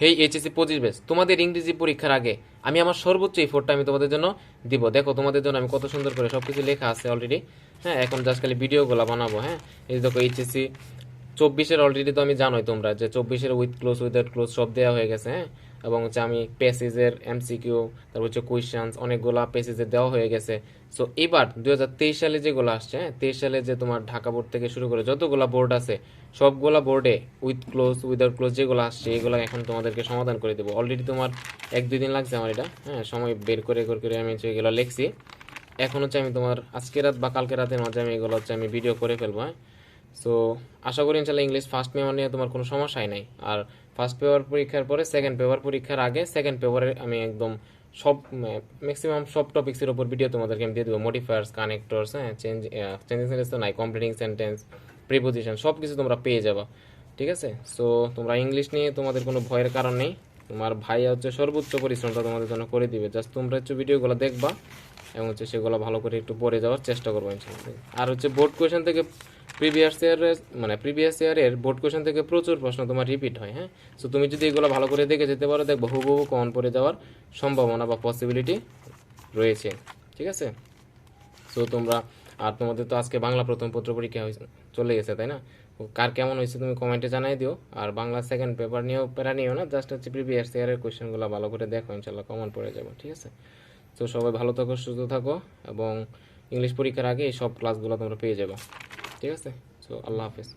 হেই HSC পঁচিশ base তোমাদের ইংরেজি পরীক্ষার আগে আমি আমার সর্বোচ্চ এফোর্টটা আমি তোমাদের জন্য দিব। দেখো, তোমাদের জন্য আমি কত সুন্দর করে সব কিছু লেখা আছে অলরেডি হ্যাঁ এখন জাস্ট খালি ভিডিওগুলো বানাবো হ্যাঁ? এই দেখো, এইচএসসি চব্বিশের অলরেডি তো আমি জানোই তোমরা যে চব্বিশের উইথ ক্লোজ উইদাউট ক্লোজ সব দেওয়া হয়ে গেছে হ্যাঁ? এবং হচ্ছে আমি পেসেজের এমসিকিউ তারপর হচ্ছে কোয়েশ্চেন্স অনেকগুলা পেসেজে দেওয়া হয়ে গেছে। সো এবার দু হাজার তেইশ সালে যেগুলো আসছে হ্যাঁ? তেইশ সালে যে তোমার ঢাকা বোর্ড থেকে শুরু করে যতগুলা বোর্ড আছে, সবগুলা বোর্ডে উইথ ক্লোজ উইদাউট ক্লোজ যেগুলো আসছে, এগুলো এখন তোমাদেরকে সমাধান করে দেবো। অলরেডি তোমার এক দুই দিন লাগছে আমার এটা হ্যাঁ? সময় বের করে করে করে আমি এগুলো লিখছি। এখন হচ্ছে আমি তোমার আজকে রাত বা কালকে রাতের মাঝে আমি এগুলো হচ্ছে আমি ভিডিও করে ফেলব হ্যাঁ? সো আশা করি ইনশাল্লাহ ইংলিশ ফার্স্ট পেপার নিয়ে তোমার কোনো সমস্যাই নাই। আর ফার্স্ট পেপার পরীক্ষার পরে সেকেন্ড পেপার পরীক্ষার আগে সেকেন্ড পেপারে আমি একদম সব ম্যাক্সিমাম সব টপিক্সের উপর ভিডিও তোমাদেরকে আমি দিয়ে দেবো। মডিফায়ার্স কানেক্টরস হ্যাঁ চেঞ্জ চেঞ্জিং সেন্টেন্স তো নাই। কমপ্লিটিং সেন্টেন্স প্রিপোজিশন সব কিছু তোমরা পেয়ে যাবা। ঠিক আছে? সো তোমরা ইংলিশ নিয়ে তোমাদের কোনো ভয়ের কারণ নেই। তোমার ভাই হচ্ছে সর্বোচ্চ পরিশ্রমটা তোমাদের জন্য করে দিবে। জাস্ট তোমরা হচ্ছে ভিডিওগুলো দেখবা এবং হচ্ছে সেগুলো ভালো করে একটু পড়ে যাওয়ার চেষ্টা করব আর হচ্ছে বোর্ড কোয়েশন থেকে প্রিভিয়াস ইয়ারের মানে প্রিভিয়াস ইয়ারের বোর্ড কোয়েশন থেকে প্রচুর প্রশ্ন তোমার রিপিট হয় হ্যাঁ? সো তুমি যদি এগুলো ভালো করে দেখে যেতে পারো, দেখব হুবহু কমন পড়ে যাওয়ার সম্ভাবনা বা পসিবিলিটি রয়েছে, ঠিক আছে? সো তোমরা আর তোমাদের তো আজকে বাংলা প্রথম পত্র পরীক্ষা হয়েছে চলে গেছে, তাই না? কার কেমন হয়েছে তুমি কমেন্টে জানাই দিও। আর বাংলা সেকেন্ড পেপার নিয়েও প্যারা নিও না জাস্ট হচ্ছে প্রিভিয়াস ইয়ারের কোয়েশ্চেনগুলো ভালো করে দেখো ইনশাল্লাহ কমন পড়ে যাব, ঠিক আছে? তো সবাই ভালো থাকো, সুস্থ থাকো, এবং ইংলিশ পরীক্ষার আগে এই সব ক্লাসগুলো তোমরা পেয়ে যাবে, ঠিক আছে? সো আল্লাহ হাফিজ।